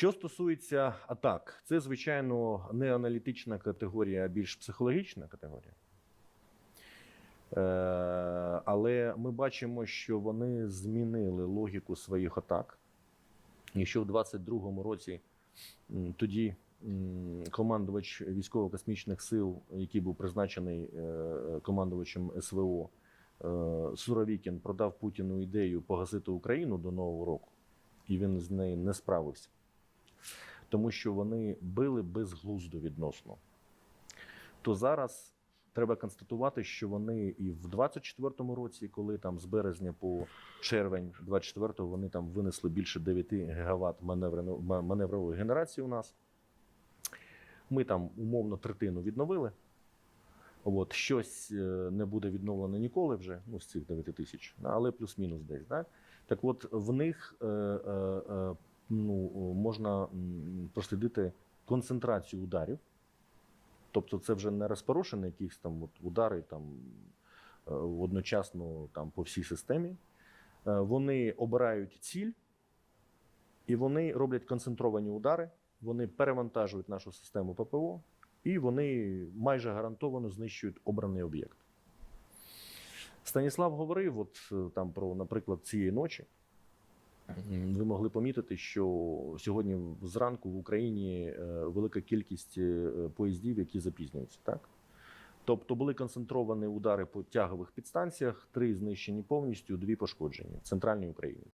Що стосується атак, це звичайно не аналітична категорія, а більш психологічна категорія. Е, але ми бачимо, що вони змінили логіку своїх атак. І що в 22-му році тоді командувач військово-космічних сил, який був призначений е, командувачем СВО, е, Суровікін продав Путіну ідею погасити Україну до Нового року, і він з нею не справився. Тому що вони били безглуздо відносно. То зараз треба констатувати, що вони і в 24-му році, коли там з березня по червень 24-го вони там винесли більше 9 гігават маневрової генерації у нас. Ми там умовно третину відновили. От, щось е, не буде відновлено ніколи вже, ну, з цих 9 тисяч, але плюс-мінус десь. Да? Так от в них е, е, е, ну, можна прослідити концентрацію ударів. Тобто це вже не розпорошені якісь там от удари там, е, одночасно там, по всій системі. Е, Вони обирають ціль, і вони роблять концентровані удари, вони перевантажують нашу систему ППО, і вони майже гарантовано знищують обраний об'єкт. Станіслав говорив от, е, там про, наприклад, цієї ночі. Ви могли помітити, що сьогодні зранку в Україні е, велика кількість е, поїздів, які запізнюються, так? Тобто були концентровані удари по тягових підстанціях, три знищені повністю, дві пошкоджені в центральній Україні.